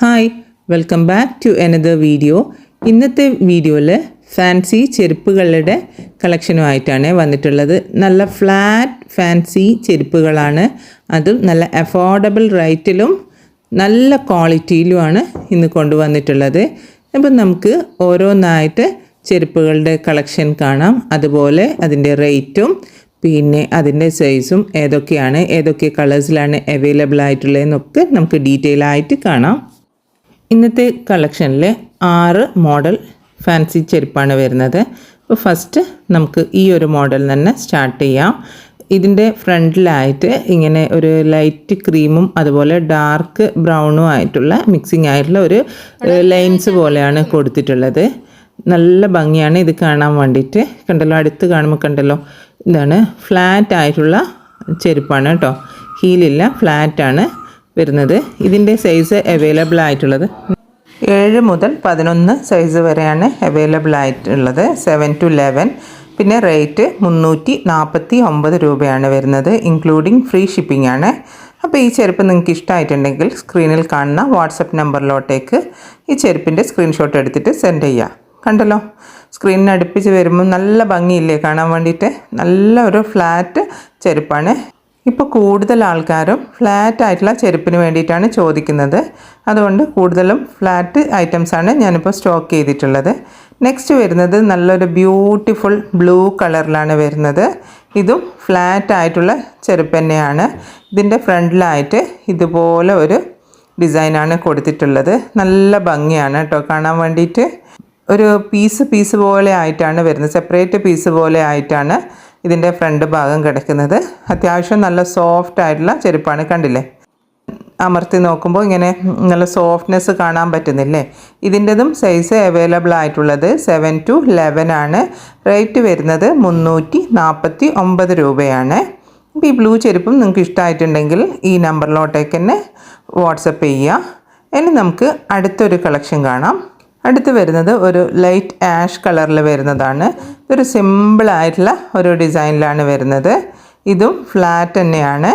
Hi welcome back to another video ഇന്നത്തെ വീഡിയോയിൽ fancy ചെരുപ്പുകളുടെ കളക്ഷനുമായിട്ടാണ് വന്നിട്ടുള്ളത്. നല്ല ഫ്ലാറ്റ് ഫാൻസി ചെരുപ്പുകളാണ്. അതും നല്ല അഫോർഡബിൾ റേറ്റിലും നല്ല ക്വാളിറ്റിയിലുമാണ് ഇന്ന് കൊണ്ടുവന്നിട്ടുള്ളത്. അപ്പം നമുക്ക് ഓരോന്നായിട്ട് ചെരുപ്പുകളുടെ കളക്ഷൻ കാണാം. അതുപോലെ അതിന്റെ റേറ്റും പിന്നെ അതിന്റെ സൈസും ഏതൊക്കെയാണ് ഏതൊക്കെ കളേഴ്സിലാണ് അവൈലബിൾ ആയിട്ടുള്ളതെന്നൊക്കെ നമുക്ക് ഡീറ്റെയിൽ ആയിട്ട് കാണാം. ഇന്നത്തെ കളക്ഷനിൽ ആറ് മോഡൽ ഫാൻസി ചെരുപ്പാണ് വരുന്നത്. അപ്പോൾ ഫസ്റ്റ് നമുക്ക് ഈ ഒരു മോഡൽ തന്നെ സ്റ്റാർട്ട് ചെയ്യാം. ഇതിന്റെ ഫ്രണ്ടിലായിട്ട് ഇങ്ങനെ ഒരു ലൈറ്റ് ക്രീമും അതുപോലെ ഡാർക്ക് ബ്രൗണും ആയിട്ടുള്ള മിക്സിംഗ് ആയിട്ടുള്ള ഒരു ലൈൻസ് പോലെയാണ് കൊടുത്തിട്ടുള്ളത്. നല്ല ഭംഗിയാണ് ഇത് കാണാൻ വേണ്ടിയിട്ട്. കണ്ടല്ലോ അടുത്ത് കാണുമ്പോൾ കണ്ടല്ലോ ഇതാണ് ഫ്ലാറ്റ് ആയിട്ടുള്ള ചെരുപ്പാണ് കേട്ടോ. ഹീലില്ല ഫ്ലാറ്റാണ്. വരുന്നത്. ഇതിന്റെ സൈസ് അവൈലബിൾ ആയിട്ടുള്ളത്. ഏഴ് മുതൽ പതിനൊന്ന് സൈസ് വരെയാണ് അവൈലബിൾ ആയിട്ടുള്ളത്. സെവൻ ടു ലെവൻ പിന്നെ റേറ്റ് മുന്നൂറ്റി നാൽപ്പത്തി ഒമ്പത് രൂപയാണ് വരുന്നത് ഇൻക്ലൂഡിങ് ഫ്രീ ഷിപ്പിംഗ് ആണ്. അപ്പോൾ ഈ ചെരുപ്പ് നിങ്ങൾക്ക് ഇഷ്ടമായിട്ടുണ്ടെങ്കിൽ സ്ക്രീനിൽ കാണുന്ന വാട്സപ്പ് നമ്പറിലോട്ടേക്ക് ഈ ചെരുപ്പിന്റെ സ്ക്രീൻഷോട്ട് എടുത്തിട്ട് സെൻഡ് ചെയ്യുക. കണ്ടല്ലോ? സ്ക്രീനിന് അടുപ്പിച്ച് വരുമ്പോൾ നല്ല ഭംഗിയില്ലേ കാണാൻ വേണ്ടിയിട്ട്? നല്ല ഒരു ഫ്ലാറ്റ് ചെരുപ്പാണ്. ഇപ്പോൾ കൂടുതൽ ആൾക്കാരും ഫ്ലാറ്റ് ആയിട്ടുള്ള ചെരുപ്പിന് വേണ്ടിയിട്ടാണ് ചോദിക്കുന്നത്. അതുകൊണ്ട് കൂടുതലും ഫ്ലാറ്റ് ഐറ്റംസാണ് ഞാനിപ്പോൾ സ്റ്റോക്ക് ചെയ്തിട്ടുള്ളത്. നെക്സ്റ്റ് വരുന്നത് നല്ലൊരു ബ്യൂട്ടിഫുൾ ബ്ലൂ കളറിലാണ് വരുന്നത്. ഇതും ഫ്ലാറ്റ് ആയിട്ടുള്ള ചെരുപ്പ് തന്നെയാണ്. ഇതിന്റെ ഫ്രണ്ടിലായിട്ട് ഇതുപോലെ ഒരു ഡിസൈനാണ് കൊടുത്തിട്ടുള്ളത്. നല്ല ഭംഗിയാണ് കേട്ടോ കാണാൻ വേണ്ടിയിട്ട്. ഒരു പീസ് പീസ് പോലെ ആയിട്ടാണ് വരുന്നത്. സെപ്പറേറ്റ് പീസ് പോലെ ആയിട്ടാണ് ഇതിന്റെ ഫ്രണ്ട് ഭാഗം കിടക്കുന്നത് അത്യാവശ്യം നല്ല സോഫ്റ്റ് ആയിട്ടുള്ള ചെരുപ്പാണ് കണ്ടില്ലേ? അമർത്തി നോക്കുമ്പോൾ ഇങ്ങനെ നല്ല സോഫ്റ്റ്നെസ് കാണാൻ പറ്റുന്നില്ലേ? ഇതിന്റെതും സൈസ് അവൈലബിൾ ആയിട്ടുള്ളത് സെവൻ ടു ലെവൻ ആണ്. റേറ്റ് വരുന്നത് മുന്നൂറ്റി നാൽപ്പത്തി ഒമ്പത് രൂപയാണ്. ഈ ബ്ലൂ ചെരുപ്പും നിങ്ങൾക്ക് ഇഷ്ടമായിട്ടുണ്ടെങ്കിൽ ഈ നമ്പറിലോട്ടേക്ക് തന്നെ വാട്സപ്പ് ചെയ്യുക. ഇനി നമുക്ക് അടുത്തൊരു കളക്ഷൻ കാണാം. അടുത്ത് വരുന്നത് ഒരു ലൈറ്റ് ആഷ് കളറിൽ വരുന്നതാണ്. ഇതൊരു സിമ്പിളായിട്ടുള്ള ഒരു ഡിസൈനിലാണ് വരുന്നത്. ഇതും ഫ്ലാറ്റ് തന്നെയാണ്.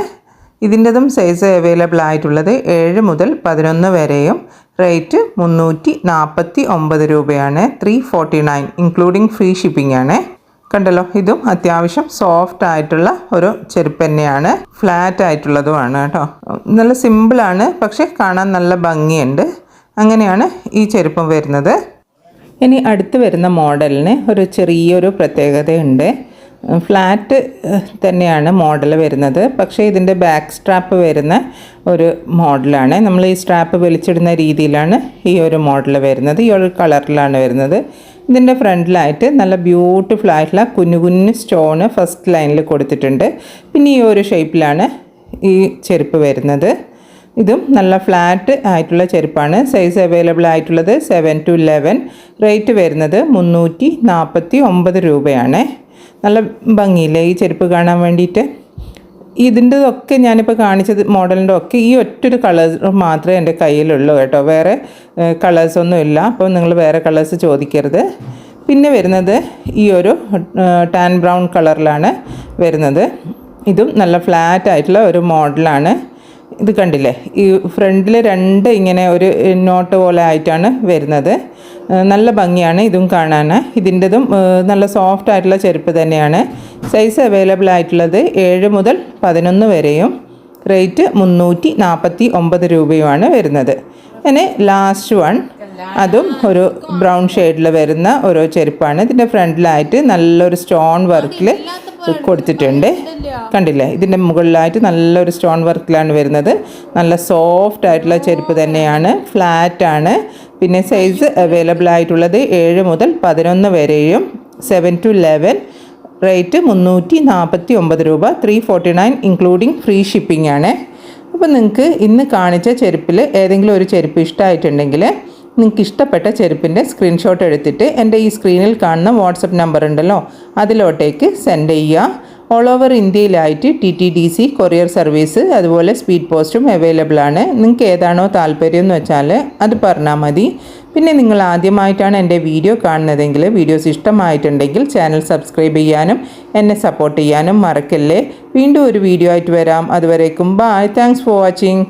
ഇതിന്റെതും സൈസ് അവൈലബിൾ ആയിട്ടുള്ളത് ഏഴ് മുതൽ പതിനൊന്ന് വരെയും റേറ്റ് മുന്നൂറ്റി നാൽപ്പത്തി ഒമ്പത് രൂപയാണ്. Three forty nine including free shipping ആണ്. കണ്ടല്ലോ ഇതും അത്യാവശ്യം സോഫ്റ്റ് ആയിട്ടുള്ള ഒരു ചെരുപ്പ് തന്നെയാണ്. ഫ്ലാറ്റ് ആയിട്ടുള്ളതുമാണ് കേട്ടോ. നല്ല സിമ്പിളാണ് പക്ഷേ കാണാൻ നല്ല ഭംഗിയുണ്ട്. അങ്ങനെയാണ് ഈ ചെരുപ്പം വരുന്നത്. ഇനി അടുത്ത് വരുന്ന മോഡലിന് ഒരു ചെറിയൊരു പ്രത്യേകതയുണ്ട്. ഫ്ലാറ്റ് തന്നെയാണ് മോഡൽ വരുന്നത്. പക്ഷേ ഇതിന്റെ ബാക്ക് സ്ട്രാപ്പ് വരുന്ന ഒരു മോഡലാണ്. നമ്മൾ ഈ സ്ട്രാപ്പ് വലിച്ചിടുന്ന രീതിയിലാണ് ഈ ഒരു മോഡൽ വരുന്നത്. ഈ ഒരു കളറിലാണ് വരുന്നത്. ഇതിന്റെ ഫ്രണ്ടിലായിട്ട് നല്ല ബ്യൂട്ടിഫുൾ ആയിട്ടുള്ള കുഞ്ഞു കുഞ്ഞു സ്റ്റോണ് ഫസ്റ്റ് ലൈനിൽ കൊടുത്തിട്ടുണ്ട്. പിന്നെ ഈ ഒരു ഷേപ്പിലാണ് ഈ ചെരുപ്പ് വരുന്നത്. ഇതും നല്ല ഫ്ലാറ്റ് ആയിട്ടുള്ള ചെരുപ്പാണ്. സൈസ് അവൈലബിൾ ആയിട്ടുള്ളത് സെവൻ ടു ലെവൻ റേറ്റ് വരുന്നത് മുന്നൂറ്റി നാൽപ്പത്തി ഒമ്പത് രൂപയാണ്. നല്ല ഭംഗിയില്ലേ ഈ ചെരുപ്പ് കാണാൻ വേണ്ടിയിട്ട്? ഇതിന്റെതൊക്കെ ഞാനിപ്പോൾ കാണിച്ചത് മോഡലിന്റെ ഒക്കെ ഈ ഒറ്റൊരു കളർ മാത്രമേ എന്റെ കയ്യിലുള്ളൂ കേട്ടോ. വേറെ കളേഴ്സൊന്നും ഇല്ല. അപ്പോൾ നിങ്ങൾ വേറെ കളേഴ്സ് ചോദിക്കരുത്. പിന്നെ വരുന്നത് ഈ ഒരു ടാൻ ബ്രൗൺ കളറിലാണ് വരുന്നത്. ഇതും നല്ല ഫ്ലാറ്റ് ആയിട്ടുള്ള ഒരു മോഡലാണ് ഇത് കണ്ടില്ലേ? ഈ ഫ്രണ്ടിൽ രണ്ട് ഇങ്ങനെ ഒരു നോട്ട് പോലെ ആയിട്ടാണ് വരുന്നത്. നല്ല ഭംഗിയാണ് ഇതും കാണാൻ ഇതിന്റെതും നല്ല സോഫ്റ്റ് ആയിട്ടുള്ള ചെരുപ്പ് തന്നെയാണ്. സൈസ് അവൈലബിൾ ആയിട്ടുള്ളത് ഏഴ് മുതൽ പതിനൊന്ന് വരെയും. റേറ്റ് മുന്നൂറ്റി നാൽപ്പത്തി ഒമ്പത് രൂപയുമാണ് വരുന്നത്. പിന്നെ ലാസ്റ്റ് വൺ അതും ഒരു ബ്രൗൺ ഷെയ്ഡിൽ വരുന്ന ഓരോ ചെരുപ്പാണ്. ഇതിന്റെ ഫ്രണ്ടിലായിട്ട് നല്ലൊരു സ്റ്റോൺ വർക്കിൽ കൊടുത്തിട്ടുണ്ട്. കണ്ടില്ലേ? ഇതിന്റെ മുകളിലായിട്ട് നല്ലൊരു സ്റ്റോൺ വർക്കിലാണ് വരുന്നത്. നല്ല സോഫ്റ്റ് ആയിട്ടുള്ള ചെരുപ്പ് തന്നെയാണ്. ഫ്ലാറ്റ് ആണ്. പിന്നെ സൈസ് അവൈലബിൾ ആയിട്ടുള്ളത് ഏഴ് മുതൽ പതിനൊന്ന് വരെയും സെവൻ ടു ലെവൻ റേറ്റ് മുന്നൂറ്റി നാൽപ്പത്തി ഒമ്പത് രൂപ. Three forty nine including free shipping ആണ്. അപ്പോൾ നിങ്ങൾക്ക് ഇന്ന് കാണിച്ച ചെരുപ്പിൽ ഏതെങ്കിലും ഒരു ചെരുപ്പ് ഇഷ്ടമായിട്ടുണ്ടെങ്കിൽ നിങ്ങൾക്ക് ഇഷ്ടപ്പെട്ട ചെരുപ്പിന്റെ സ്ക്രീൻഷോട്ട് എടുത്തിട്ട് എന്റെ ഈ സ്ക്രീനിൽ കാണുന്ന വാട്സപ്പ് നമ്പർ ഉണ്ടല്ലോ അതിലോട്ടേക്ക് സെൻഡ് ചെയ്യുക. All over ഇന്ത്യയിലായിട്ട് T T D C courier service അതുപോലെ സ്പീഡ് പോസ്റ്റും അവൈലബിൾ ആണ്. നിങ്ങൾക്ക് ഏതാണോ താല്പര്യം എന്ന് വെച്ചാൽ അത് പറഞ്ഞാൽ മതി. പിന്നെ നിങ്ങൾ ആദ്യമായിട്ടാണ് എന്റെ വീഡിയോ കാണുന്നതെങ്കിൽ വീഡിയോസ് ഇഷ്ടമായിട്ടുണ്ടെങ്കിൽ ചാനൽ സബ്സ്ക്രൈബ് ചെയ്യാനും എന്നെ സപ്പോർട്ട് ചെയ്യാനും മറക്കല്ലേ. വീണ്ടും ഒരു വീഡിയോ ആയിട്ട് വരാം. അതുവരേക്കും ബായ് താങ്ക്സ് ഫോർ വാച്ചിങ്